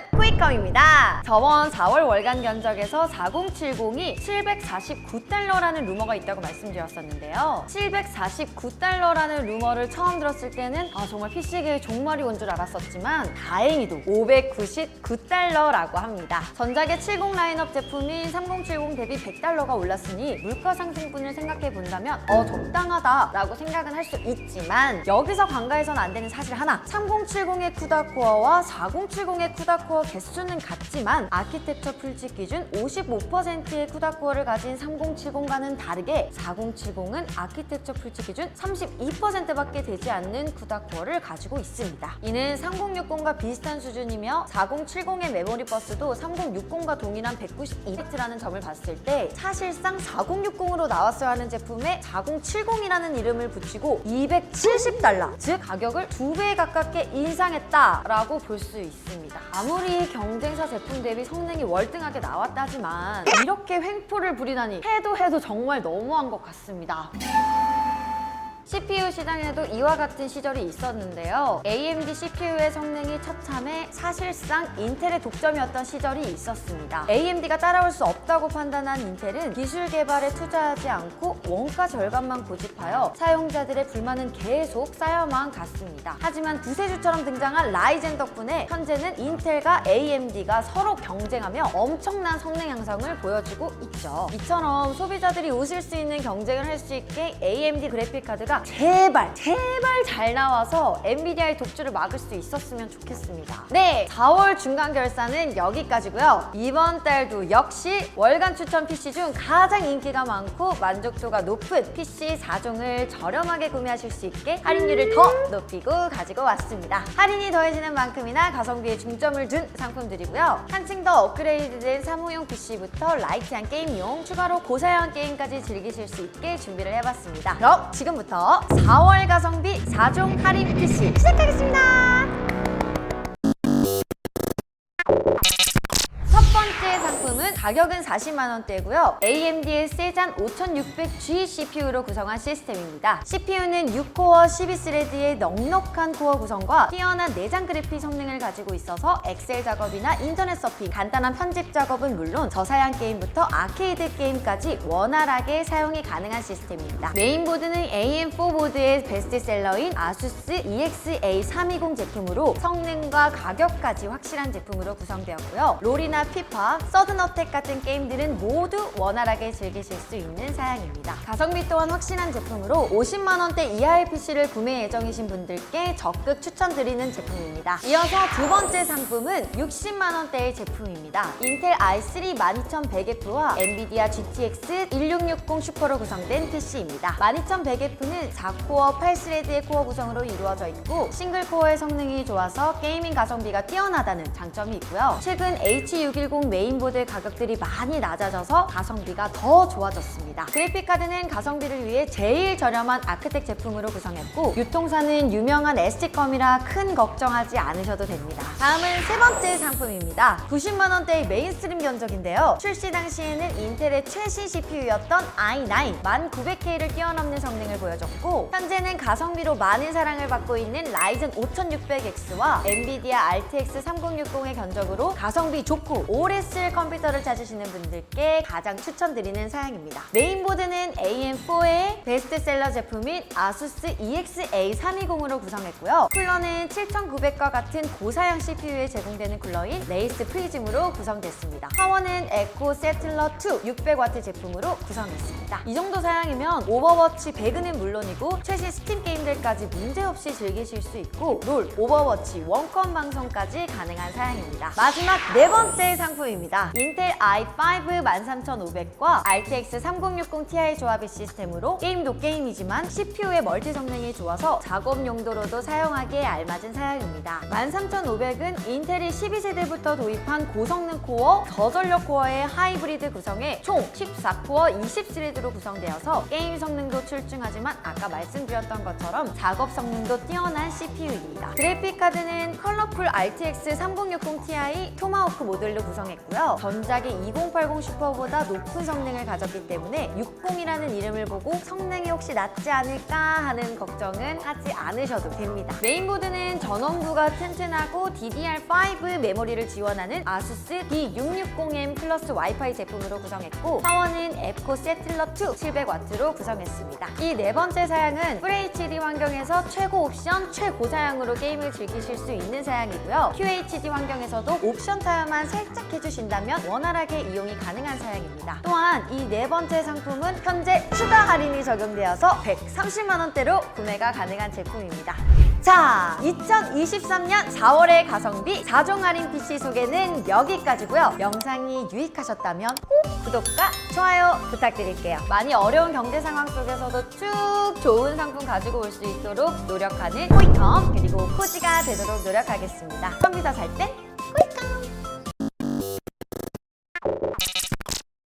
it? 저번 4월 월간 견적에서 4070이 749달러라는 루머가 있다고 말씀드렸었는데요. 749달러라는 루머를 처음 들었을 때는 아, 정말 PC계의 종말이 온 줄 알았었지만 다행히도 599달러라고 합니다. 전작의 70 라인업 제품인 3070 대비 100달러가 올랐으니 물가 상승분을 생각해 본다면 어 적당하다라고 생각은 할 수 있지만 여기서 관가해선 안 되는 사실 하나 3070의 쿠다 코어와 4070의 쿠다 코어 개 수는 같지만 아키텍처 풀칩 기준 55%의 쿠다 코어를 가진 3070과는 다르게 4070은 아키텍처 풀칩 기준 32%밖에 되지 않는 쿠다 코어를 가지고 있습니다. 이는 3060과 비슷한 수준이며 4070의 메모리 버스도 3060과 동일한 192비트라는 점을 봤을 때 사실상 4060으로 나왔어야 하는 제품에 4070이라는 이름을 붙이고 270달러 즉 가격을 두배 가깝게 인상했다라고 볼 수 있습니다. 아무리 경쟁사 제품 대비 성능이 월등하게 나왔다지만 이렇게 횡포를 부리다니 해도 해도 정말 너무한 것 같습니다. CPU 시장에도 이와 같은 시절이 있었는데요. AMD CPU의 성능이 처참해 사실상 인텔의 독점이었던 시절이 있었습니다. AMD가 따라올 수 없다고 판단한 인텔은 기술 개발에 투자하지 않고 원가 절감만 고집하여 사용자들의 불만은 계속 쌓여만 갔습니다. 하지만 구세주처럼 등장한 라이젠 덕분에 현재는 인텔과 AMD가 서로 경쟁하며 엄청난 성능 향상을 보여주고 있죠. 이처럼 소비자들이 웃을 수 있는 경쟁을 할 수 있게 AMD 그래픽 카드가 제발 제발 잘 나와서 엔비디아의 독주를 막을 수 있었으면 좋겠습니다. 네, 4월 중간 결산은 여기까지고요. 이번 달도 역시 월간 추천 PC 중 가장 인기가 많고 만족도가 높은 PC 4종을 저렴하게 구매하실 수 있게 할인율을 더 높이고 가지고 왔습니다. 할인이 더해지는 만큼이나 가성비에 중점을 둔 상품들이고요. 한층 더 업그레이드된 사무용 PC부터 라이트한 게임용, 추가로 고사양 게임까지 즐기실 수 있게 준비를 해봤습니다. 그럼 지금부터 4월 가성비 4종 할인 PC 시작하겠습니다. 가격은 40만 원대고요. AMD의 세잔 5600G CPU로 구성한 시스템입니다. CPU는 6코어 12스레드의 넉넉한 코어 구성과 뛰어난 내장 그래픽 성능을 가지고 있어서 엑셀 작업이나 인터넷 서핑, 간단한 편집 작업은 물론 저사양 게임부터 아케이드 게임까지 원활하게 사용이 가능한 시스템입니다. 메인보드는 AM4 보드의 베스트셀러인 아수스 EXA320 제품으로 성능과 가격까지 확실한 제품으로 구성되었고요. 롤이나 피파, 서든어택 같은 게임들은 모두 원활하게 즐기실 수 있는 사양입니다. 가성비 또한 확실한 제품으로 50만 원대 이하의 PC를 구매 예정이신 분들께 적극 추천드리는 제품입니다. 이어서 두 번째 상품은 60만 원대의 제품입니다. 인텔 i3 12100F와 엔비디아 GTX 1660 슈퍼로 구성된 PC입니다. 12100F는 4코어 8스레드의 코어 구성으로 이루어져 있고 싱글 코어의 성능이 좋아서 게이밍 가성비가 뛰어나다는 장점이 있고요. 최근 H610 메인보드 가격 들이 많이 낮아져서 가성비가 더 좋아졌습니다. 그래픽카드는 가성비를 위해 제일 저렴한 아크텍 제품으로 구성했고 유통사는 유명한 ST컴이라 큰 걱정하지 않으셔도 됩니다. 다음은 세 번째 상품입니다. 90만 원대의 메인스트림 견적인데요. 출시 당시에는 인텔의 최신 CPU였던 i9 1900K를 뛰어넘는 성능을 보여줬고 현재는 가성비로 많은 사랑을 받고 있는 라이젠 5600X와 엔비디아 RTX 3060의 견적으로 가성비 좋고 오래 쓸 컴퓨터를 찾으시는 분들께 가장 추천드리는 사양입니다. 메인보드는 AM4의 베스트셀러 제품인 아수스 EXA320으로 구성했고요. 쿨러는 7900과 같은 고사양 CPU에 제공되는 쿨러인 레이스 프리즘으로 구성됐습니다. 파워는 에코 세틀러 2 600W 제품으로 구성했습니다. 이 정도 사양이면 오버워치 배그는 물론이고 최신 스팀 게임들까지 문제없이 즐기실 수 있고 롤, 오버워치, 원컴 방송까지 가능한 사양입니다. 마지막 네 번째 상품입니다. 인텔 i5 13500과 RTX 3060 Ti 조합의 시스템으로 게임도 게임이지만 CPU의 멀티 성능이 좋아서 작업 용도로도 사용하기에 알맞은 사양입니다. 13500은 인텔이 12세대부터 도입한 고성능 코어, 저전력 코어의 하이브리드 구성에 총 14코어 20스레드로 구성되어서 게임 성능도 출중하지만 아까 말씀드렸던 것처럼 작업 성능도 뛰어난 CPU입니다. 그래픽 카드는 컬러풀 RTX 3060 Ti 토마호크 모델로 구성했고요. 전작이 모델이 2080 슈퍼보다 높은 성능을 가졌기 때문에 60이라는 이름을 보고 성능이 혹시 낮지 않을까 하는 걱정은 하지 않으셔도 됩니다. 메인보드는 전원부가 튼튼하고 DDR5 메모리를 지원하는 아수스 D660M 플러스 와이파이 제품으로 구성했고 파워는 앱코 세틀러2 700W로 구성했습니다. 이 네 번째 사양은 FHD 환경에서 최고 옵션 최고 사양으로 게임을 즐기실 수 있는 사양이고요. QHD 환경에서도 옵션 타협만 살짝 해주신다면 원활 하게 이용이 가능한 사양입니다. 또한 이 네 번째 상품은 현재 추가 할인이 적용되어서 130만 원대로 구매가 가능한 제품입니다. 자, 2023년 4월의 가성비 4종 할인 PC 소개는 여기까지고요. 영상이 유익하셨다면 꼭 구독과 좋아요 부탁드릴게요. 많이 어려운 경제 상황 속에서도 쭉 좋은 상품 가지고 올 수 있도록 노력하는 포이텀 그리고 코지가 되도록 노력하겠습니다. 컴퓨터 살 땐